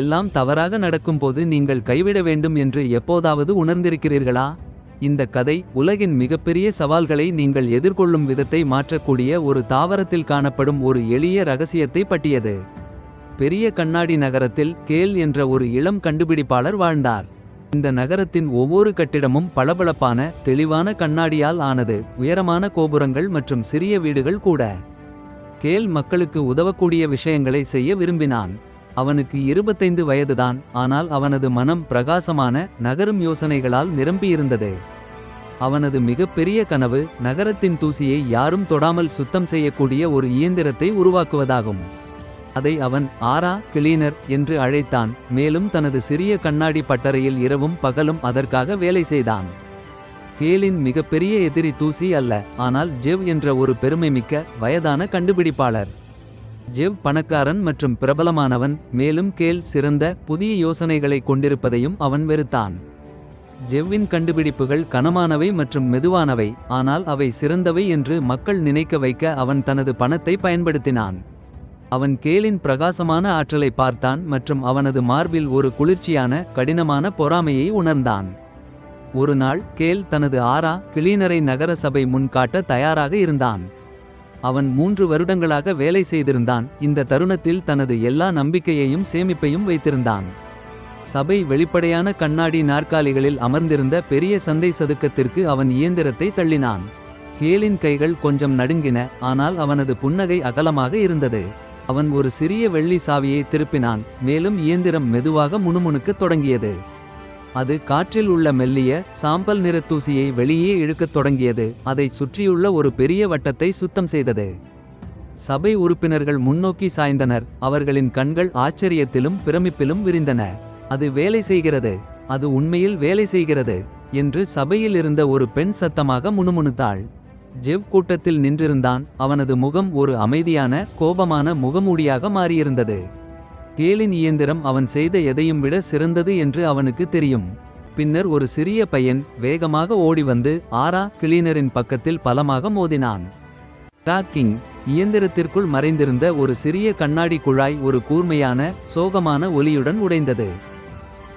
எல்லாம் தவறாக நடக்கும்போது நீங்கள் கைவிட வேண்டும் என்று எப்போதாவது உணர்ந்திருக்கிறீர்களா? இந்த கதை உலகின் மிகப்பெரிய சவால்களை நீங்கள் எதிர்கொள்ளும் விதத்தை மாற்றக்கூடிய ஒரு தாவரத்தில் காணப்படும் ஒரு எளிய ரகசியத்தை பட்டியது பெரிய கண்ணாடி நகரத்தில் கேல் என்ற ஒரு இளம் கண்டுபிடிப்பாளர் வாழ்ந்தார். இந்த நகரத்தின் ஒவ்வொரு கட்டிடமும் பளபளப்பான தெளிவான கண்ணாடியால் ஆனது உயரமான கோபுரங்கள் மற்றும் சிறிய வீடுகள் கூட. கேல் மக்களுக்கு உதவக்கூடிய விஷயங்களை செய்ய விரும்பினான். அவனுக்கு இருபத்தைந்து வயதுதான் ஆனால் அவனது மனம் பிரகாசமான நகரும் யோசனைகளால் நிரம்பியிருந்தது. அவனது மிகப்பெரிய கனவு நகரத்தின் தூசியை யாரும் தொடாமல் சுத்தம் செய்யக்கூடிய ஒரு இயந்திரத்தை உருவாக்குவதாகும். அதை அவன் ஆரா கிளீனர் என்று அழைத்தான் மேலும் தனது சிறிய கண்ணாடி பட்டறையில் இரவும் பகலும் அதற்காக வேலை செய்தான். கேலின் மிகப்பெரிய எதிரி தூசி அல்ல ஆனால் ஜெவ் என்ற ஒரு பெருமைமிக்க வயதான கண்டுபிடிப்பாளர். ஜெவ் பணக்காரன் மற்றும் பிரபலமானவன் மேலும் கேல் சிறந்த புதிய யோசனைகளை கொண்டிருப்பதையும் அவன் வெறுத்தான். ஜெவ்வின் கண்டுபிடிப்புகள் கனமானவை மற்றும் மெதுவானவை ஆனால் அவை சிறந்தவை என்று மக்கள் நினைக்க வைக்க அவன் தனது பணத்தை பயன்படுத்தினான். அவன் கேலின் பிரகாசமான ஆற்றலை பார்த்தான் மற்றும் அவனது மார்பில் ஒரு குளிர்ச்சியான கடினமான பொறாமையை உணர்ந்தான். ஒரு நாள் கேல் தனது ஆரா கிளீனரை நகர சபை முன் காட்ட தயாராக இருந்தான். அவன் மூன்று வருடங்களாக வேலை செய்திருந்தான். இந்த தருணத்தில் தனது எல்லா நம்பிக்கையையும் சேமிப்பையும் வைத்திருந்தான். சபை வெளிப்படையான கண்ணாடி நாற்காலிகளில் அமர்ந்திருந்த பெரிய சந்தை சதுக்கத்திற்கு அவன் இயந்திரத்தை தள்ளினான். கேலின் கைகள் கொஞ்சம் நடுங்கின ஆனால் அவனது புன்னகை அகலமாக இருந்தது. அவன் ஒரு சிறிய வெள்ளி சாவியை திருப்பினான் மேலும் இயந்திரம் மெதுவாக முணுமுணுக்கத் தொடங்கியது. அது காற்றில் உள்ள மெல்லிய சாம்பல் நிறத்தூசியை வெளியே இழுக்கத் தொடங்கியது. அதைச் சுற்றியுள்ள ஒரு பெரிய வட்டத்தை சுத்தம் செய்தது. சபை உறுப்பினர்கள் முன்னோக்கி சாய்ந்தனர். அவர்களின் கண்கள் ஆச்சரியத்திலும் பிரமிப்பிலும் விரிந்தன. அது வேலை செய்கிறது. அது உண்மையில் வேலை செய்கிறது என்று சபையில் இருந்த ஒரு பெண் சத்தமாக முணுமுணுத்தாள். ஜெவ் கூட்டத்தில் நின்றிருந்தான். அவனது முகம் ஒரு அமைதியான கோபமான முகமூடியாக மாறியிருந்தது. கேலின் இயந்திரம் அவன் செய்த எதையும் விட சிறந்தது என்று அவனுக்கு தெரியும். பின்னர் ஒரு சிறிய பையன் வேகமாக ஓடி வந்து ஆரா கிளீனரின் பக்கத்தில் பலமாக மோதினான். டாக்கிங் இயந்திரத்திற்குள் மறைந்திருந்த ஒரு சிறிய கண்ணாடி குழாய் ஒரு கூர்மையான சோகமான ஒலியுடன் உடைந்தது.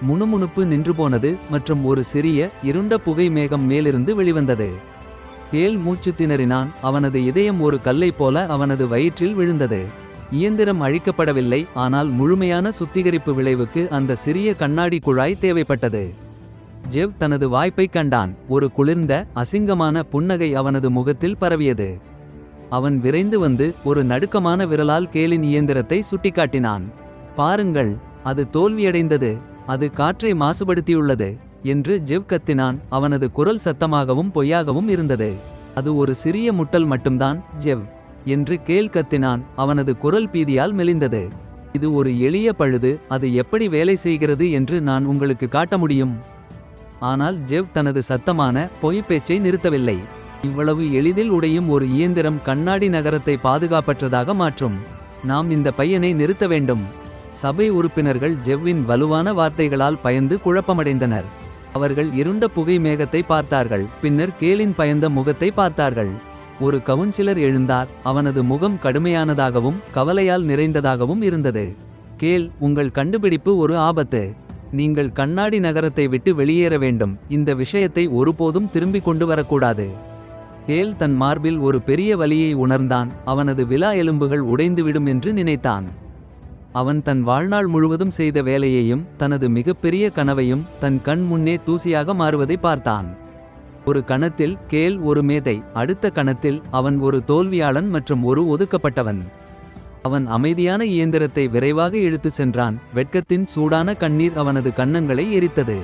முணுமுணுப்பு நின்று போனது மற்றும் ஒரு சிறிய இருண்ட புகை மேகம் மேலிருந்து வெளிவந்தது. கேல் மூச்சு திணறினான் அவனது இதயம் ஒரு கல்லை போல அவனது வயிற்றில் விழுந்தது. இயந்திரம் அழிக்கப்படவில்லை ஆனால் முழுமையான சுத்திகரிப்பு விளைவுக்கு அந்த சிறிய கண்ணாடி குழாய் தேவைப்பட்டது. ஜெவ் தனது வாய்ப்பை கண்டான். ஒரு குளிர்ந்த அசிங்கமான புன்னகை அவனது முகத்தில் பரவியது. அவன் விரைந்து வந்து ஒரு நடுக்கமான விரலால் கேலின் இயந்திரத்தை சுட்டிக்காட்டினான். பாருங்கள் அது தோல்வியடைந்தது. அது காற்றை மாசுபடுத்தியுள்ளது என்று ஜெவ் கத்தினான். அவனது குரல் சத்தமாகவும் பொய்யாகவும் இருந்தது. அது ஒரு சிறிய முட்டல் மட்டும்தான் ஜெவ். என்று கேல் கத்தினான். அவனது குரல் பீதியால் மெலிந்தது. இது ஒரு எளிய பழுது அது எப்படி வேலை செய்கிறது என்று நான் உங்களுக்கு காட்ட முடியும். ஆனால் ஜெவ் தனது சத்தமான பொய் பேச்சை நிறுத்தவில்லை. இவ்வளவு எளிதில் உடையும் ஒரு இயந்திரம் கண்ணாடி நகரத்தை பாதுகாப்பற்றதாக மாற்றும். நாம் இந்த பையனை நிறுத்த வேண்டும். சபை உறுப்பினர்கள் ஜெவ்வின் வலுவான வார்த்தைகளால் பயந்து குழப்பமடைந்தனர். அவர்கள் இருண்ட புகை மேகத்தை பார்த்தார்கள். பின்னர் கேலின் பயந்த முகத்தை பார்த்தார்கள். ஒரு கவுன்சிலர் எழுந்தார். அவனது முகம் கடுமையானதாகவும் கவலையால் நிறைந்ததாகவும் இருந்தது. கேல் உங்கள் கண்டுபிடிப்பு ஒரு ஆபத்து. நீங்கள் கண்ணாடி நகரத்தை விட்டு வெளியேற வேண்டும். இந்த விஷயத்தை ஒருபோதும் திரும்பிக் கொண்டு வரக்கூடாது. கேல் தன் மார்பில் ஒரு பெரிய வலியை உணர்ந்தான். அவனது விலா எலும்புகள் உடைந்துவிடும் என்று நினைத்தான். அவன் தன் வாழ்நாள் முழுவதும் செய்த வேலையையும் தனது மிகப்பெரிய கனவையும் தன் கண் முன்னே தூசியாக மாறுவதை பார்த்தான். ஒரு கணத்தில் கேல் ஒரு மேதை அடுத்த கணத்தில் அவன் ஒரு தோல்வியாளன் மற்றும் ஒரு ஒதுக்கப்பட்டவன். அவன் அமைதியான இயந்திரத்தை விரைவாக இழுத்து சென்றான். வெட்கத்தின் சூடான கண்ணீர் அவனது கன்னங்களை எரித்தது.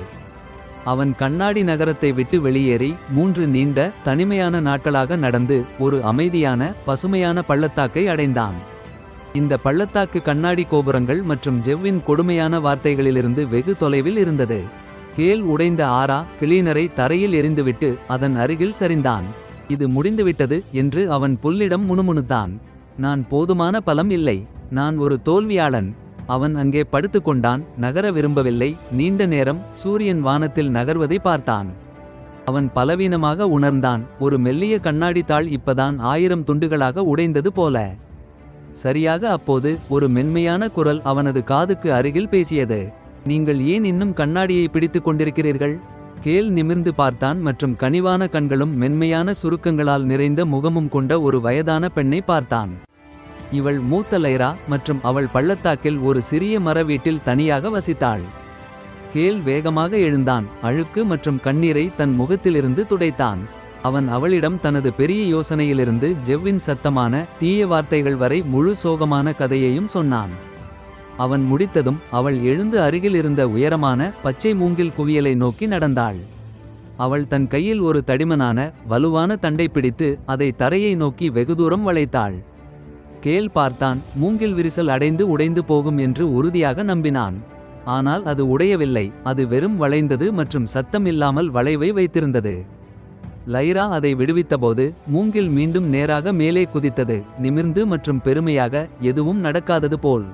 அவன் கண்ணாடி நகரத்தை விட்டு வெளியேறி மூன்று நீண்ட தனிமையான நாட்களாக நடந்து ஒரு அமைதியான பசுமையான பள்ளத்தாக்கை அடைந்தான். இந்த பள்ளத்தாக்கு கண்ணாடி கோபுரங்கள் மற்றும் ஜெவ்வின் கொடுமையான வார்த்தைகளிலிருந்து வெகு தொலைவில் இருந்தது. கேல் உடைந்த ஆரா கிளீனரை தரையில் எரிந்துவிட்டு அதன் அருகில் சரிந்தான். இது முடிந்துவிட்டது என்று அவன் புல்லிடம் முணுமுணுத்தான். நான் போதுமான பலம் இல்லை. நான் ஒரு தோல்வியாளன். அவன் அங்கே படுத்துக்கொண்டான் நகர விரும்பவில்லை. நீண்ட நேரம் சூரியன் வானத்தில் நகர்வதை பார்த்தான். அவன் பலவீனமாக உணர்ந்தான். ஒரு மெல்லிய கண்ணாடி தாள் இப்பதான் ஆயிரம் துண்டுகளாக உடைந்தது போல. சரியாக அப்போது ஒரு மென்மையான குரல் அவனது காதுக்கு அருகில் பேசியது. நீங்கள் ஏன் இன்னும் கண்ணாடியை பிடித்துக் கொண்டிருக்கிறீர்கள்? கேல் நிமிர்ந்து பார்த்தான் மற்றும் கனிவான கண்களும் மென்மையான சுருக்கங்களால் நிறைந்த முகமும் கொண்ட ஒரு வயதான பெண்ணை பார்த்தான். இவள் மூத்த லைரா மற்றும் அவள் பள்ளத்தாக்கில் ஒரு சிறிய மர வீட்டில் தனியாக வசித்தாள். கேல் வேகமாக எழுந்தான் அழுக்கு மற்றும் கண்ணீரை தன் முகத்திலிருந்து துடைத்தான். அவன் அவளிடம் தனது பெரிய யோசனையிலிருந்து ஜெவ்வின் சத்தமான தீய வார்த்தைகள் வரை முழு சோகமான கதையையும் சொன்னான். அவன் முடித்ததும் அவள் எழுந்து அருகில் இருந்த உயரமான பச்சை மூங்கில் குவியலை நோக்கி நடந்தாள். அவள் தன் கையில் ஒரு தடிமனான வலுவான தண்டை பிடித்து அதை தரையை நோக்கி வெகு தூரம் வளைத்தாள். கேல் பார்த்தான் மூங்கில் விரிசல் அடைந்து உடைந்து போகும் என்று உறுதியாக நம்பினான். ஆனால் அது உடையவில்லை அது வெறும் வளைந்தது மற்றும் சத்தம் இல்லாமல் வளைவை வைத்திருந்தது. லைரா அதை விடுவித்தபோது மூங்கில் மீண்டும் நேராக மேலே குதித்தது நிமிர்ந்து மற்றும் பெருமையாக எதுவும் நடக்காதது போல்.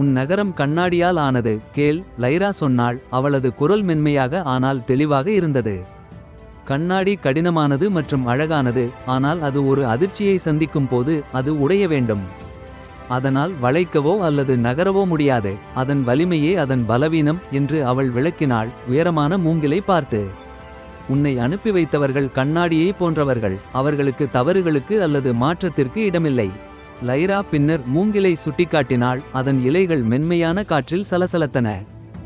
உன் நகரம் கண்ணாடியால் ஆனது. கேள் லைரா சொன்னாள் அவளது குரல் மென்மையாக ஆனால் தெளிவாக இருந்தது. கண்ணாடி கடினமானது மற்றும் அழகானது ஆனால் அது ஒரு அதிர்ச்சியை சந்திக்கும் போது அது உடைய வேண்டும். அதனால் வளைக்கவோ அல்லது நகரவோ முடியாது அதன் வலிமையே அதன் பலவீனம் என்று அவள் விளக்கினாள் உயரமான மூங்கிலை பார்த்து. உன்னை அனுப்பி வைத்தவர்கள் கண்ணாடியை போன்றவர்கள் அவர்களுக்கு தவறுகளுக்கு அல்லது மாற்றத்திற்கு இடமில்லை. லைரா பின்னர் மூங்கிலை சுட்டிக்காட்டினாள். அதன் இலைகள் மென்மையான காற்றில் சலசலத்தன.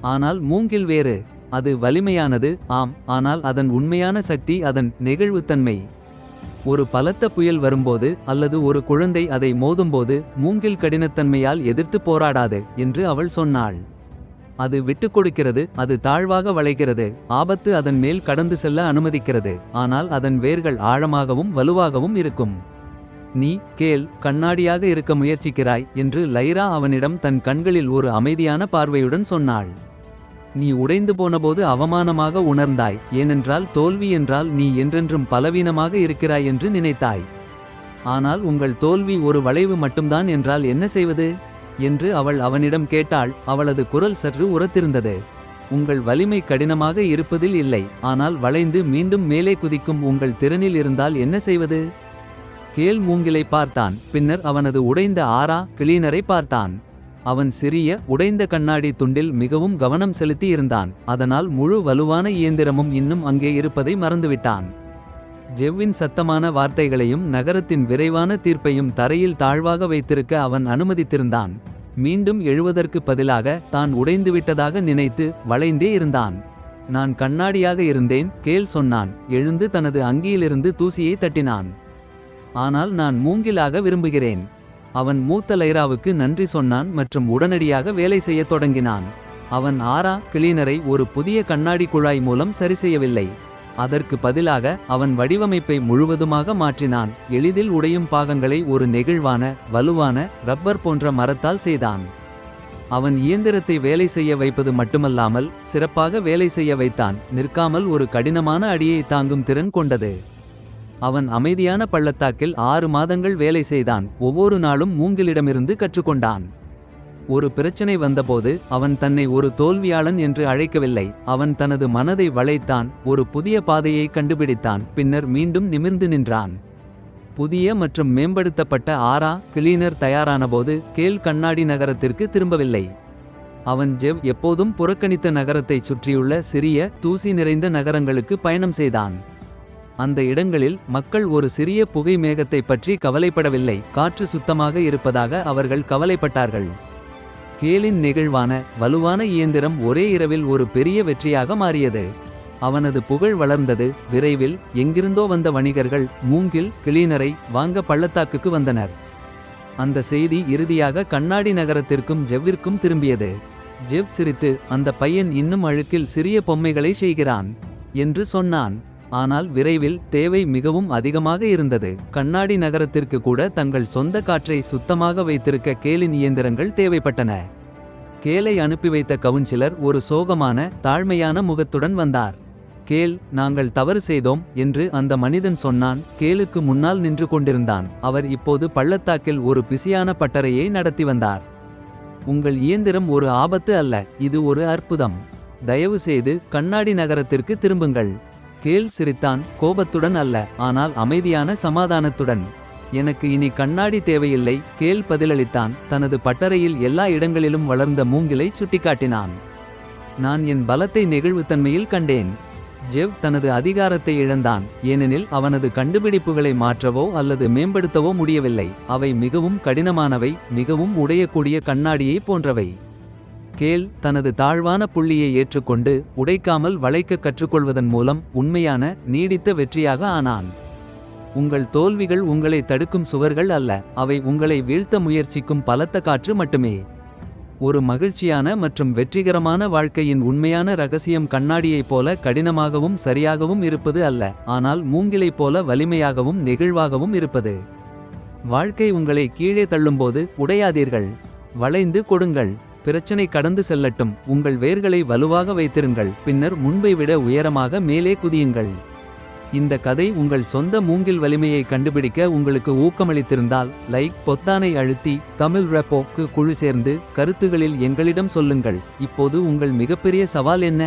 ஆனால் மூங்கில் வேறு. அது வலிமையானது. ஆம் ஆனால் அதன் உண்மையான சக்தி அதன் நெகிழ்வுத்தன்மை. ஒரு பலத்த புயல் வரும்போது அல்லது ஒரு குழந்தை அதை மோதும்போது மூங்கில் கடினத்தன்மையால் எதிர்த்து போராடாது என்று அவள் சொன்னாள். அது விட்டுக்கொடுக்கிறது அது தாழ்வாக வளைகிறது. ஆபத்து அதன் மேல் கடந்து செல்ல அனுமதிக்கிறது. ஆனால் அதன் வேர்கள் ஆழமாகவும் வலுவாகவும் இருக்கும். நீ கேள் கண்ணாடியாக இருக்க முயற்சிக்கிறாய் என்று லைரா அவனிடம் தன் கண்களில் ஒரு அமைதியான பார்வையுடன் சொன்னாள். நீ உடைந்து போனபோது அவமானமாக உணர்ந்தாய் ஏனென்றால் தோல்வி என்றால் நீ என்றென்றும் பலவீனமாக இருக்கிறாய் என்று நினைத்தாய். ஆனால் உங்கள் தோல்வி ஒரு வளைவு மட்டும்தான் என்றால் என்ன செய்வது? என்று அவள் அவனிடம் கேட்டாள் அவளது குரல் சற்று உரத்திருந்தது. உங்கள் வலிமை கடினமாக இருப்பதில் இல்லை ஆனால் வளைந்து மீண்டும் மேலே குதிக்கும் உங்கள் திறனில் இருந்தால் என்ன செய்வது? கேல் மூங்கிலை பார்த்தான். பின்னர் அவனது உடைந்த ஆரா கிளீனரை பார்த்தான். அவன் சிறிய உடைந்த கண்ணாடி துண்டில் மிகவும் கவனம் செலுத்தி இருந்தான். அதனால் முழு வலுவான இயந்திரமும் இன்னும் அங்கே இருப்பதை மறந்துவிட்டான். ஜெவ்வின் சத்தமான வார்த்தைகளையும் நகரத்தின் விரைவான தீர்ப்பையும் தரையில் தாழ்வாக வைத்திருக்க அவன் அனுமதித்திருந்தான். மீண்டும் எழுவதற்கு பதிலாக தான் உடைந்துவிட்டதாக நினைத்து வளைந்தே இருந்தான். நான் கண்ணாடியாக இருந்தேன் கேல் சொன்னான். எழுந்து தனது அங்கியிலிருந்து தூசியை தட்டினான். ஆனால் நான் மூங்கிலாக விரும்புகிறேன். அவன் மூத்த லைராவுக்கு நன்றி சொன்னான் மற்றும் உடனடியாக வேலை செய்யத் தொடங்கினான். அவன் ஆரா கிளீனரை ஒரு புதிய கண்ணாடி குழாய் மூலம் சரி செய்யவில்லை. அதற்கு பதிலாக அவன் வடிவமைப்பை முழுவதுமாக மாற்றினான். எளிதில் உடையும் பாகங்களை ஒரு நெகிழ்வான வலுவான ரப்பர் போன்ற மரத்தால் செய்தான். அவன் இயந்திரத்தை வேலை செய்ய வைப்பது மட்டுமல்லாமல் சிறப்பாக வேலை செய்ய வைத்தான். நிற்காமல் ஒரு கடினமான அடியை தாங்கும் திறன் கொண்டது. அவன் அமைதியான பள்ளத்தாக்கில் ஆறு மாதங்கள் வேலை செய்தான். ஒவ்வொரு நாளும் மூங்கிலிடமிருந்து கற்றுக்கொண்டான். ஒரு பிரச்சனை வந்தபோது அவன் தன்னை ஒரு தோல்வியாளன் என்று அழைக்கவில்லை. அவன் தனது மனதை வளைத்தான் ஒரு புதிய பாதையை கண்டுபிடித்தான் பின்னர் மீண்டும் நிமிர்ந்து நின்றான். புதிய மற்றும் மேம்படுத்தப்பட்ட ஆரா கிளீனர் தயாரானபோது கேல் கண்ணாடி நகரத்திற்கு திரும்பவில்லை. அவன் ஜெவ் எப்போதும் புறக்கணித்த நகரத்தைச் சுற்றியுள்ள சிறிய தூசி நிறைந்த நகரங்களுக்கு பயணம் செய்தான். அந்த இடங்களில் மக்கள் ஒரு சிறிய புகை மேகத்தை பற்றி கவலைப்படவில்லை. காற்று சுத்தமாக இருப்பதாக அவர்கள் கவலைப்பட்டார்கள். கேலின் நெகிழ்வான வலுவான இயந்திரம் ஒரே இரவில் ஒரு பெரிய வெற்றியாக மாறியது. அவனது புகழ் வளர்ந்தது. விரைவில் எங்கிருந்தோ வந்த வணிகர்கள் மூங்கில் கிளீனரை வாங்க பள்ளத்தாக்குக்கு வந்தனர். அந்த செய்தி இறுதியாக கண்ணாடி நகரத்திற்கும் ஜெவ்விற்கும் திரும்பியது. ஜெவ் சிரித்து அந்த பையன் இன்னும் அழுக்கில் சிறிய பொம்மைகளை செய்கிறான் என்று சொன்னான். ஆனால் விரைவில் தேவை மிகவும் அதிகமாக இருந்தது. கண்ணாடி நகரத்திற்கு கூட தங்கள் சொந்த காற்றை சுத்தமாக வைத்திருக்க கேலின் இயந்திரங்கள் தேவைப்பட்டன. கேலை அனுப்பி வைத்த கவுன்சிலர் ஒரு சோகமான தாழ்மையான முகத்துடன் வந்தார். கேல் நாங்கள் தவறு செய்தோம் என்று அந்த மனிதன் சொன்னான். கேலுக்கு முன்னால் நின்று கொண்டிருந்தான். அவர் இப்போது பள்ளத்தாக்கில் ஒரு பிசியான பட்டறையை நடத்தி வந்தார். உங்கள் இயந்திரம் ஒரு ஆபத்து அல்ல இது ஒரு அற்புதம். தயவு செய்து கண்ணாடி நகரத்திற்கு திரும்புங்கள். கேல் சிரித்தான் கோபத்துடன் அல்ல ஆனால் அமைதியான சமாதானத்துடன். எனக்கு இனி கண்ணாடி தேவையில்லை கேல் பதிலளித்தான் தனது பட்டறையில் எல்லா இடங்களிலும் வளர்ந்த மூங்கிலை சுட்டிக்காட்டினான். நான் என் பலத்தை நெகிழ்வுத்தன்மையில் கண்டேன். ஜெவ் தனது அதிகாரத்தை இழந்தான் ஏனெனில் அவனது கண்டுபிடிப்புகளை மாற்றவோ அல்லது மேம்படுத்தவோ முடியவில்லை அவை மிகவும் கடினமானவை மிகவும் உடையக்கூடிய கண்ணாடியை போன்றவை. கேல் தனது தாழ்வான புள்ளியை ஏற்றுக்கொண்டு உடைக்காமல் வளைக்க கற்றுக்கொள்வதன் மூலம் உண்மையான நீடித்த வெற்றியாக ஆனான். உங்கள் தோல்விகள் உங்களை தடுக்கும் சுவர்கள் அல்ல அவை உங்களை வீழ்த்த முயற்சிக்கும் பலத்த காற்று மட்டுமே. ஒரு மகிழ்ச்சியான மற்றும் வெற்றிகரமான வாழ்க்கையின் உண்மையான ரகசியம் கண்ணாடியைப் போல கடினமாகவும் சரியாகவும் இருப்பது அல்ல ஆனால் மூங்கிலைப் போல வலிமையாகவும் நெகிழ்வாகவும் இருப்பது. வாழ்க்கை உங்களை கீழே தள்ளும்போது உடையாதீர்கள். வளைந்து கொடுங்கள். பிரச்சனை கடந்து செல்லட்டும். உங்கள் வேர்களை வலுவாக வைத்திருங்கள். பின்னர் முன்பை விட உயரமாக மேலே குதியுங்கள். இந்த கதை உங்கள் சொந்த மூங்கில் வலிமையை கண்டுபிடிக்க உங்களுக்கு ஊக்கமளித்திருந்தால் லைக் பொத்தானை அழுத்தி தமிழ் ரெப்போக்கு குழு சேர்ந்து கருத்துகளில் எங்களிடம் சொல்லுங்கள். இப்போது உங்கள் மிகப்பெரிய சவால் என்ன?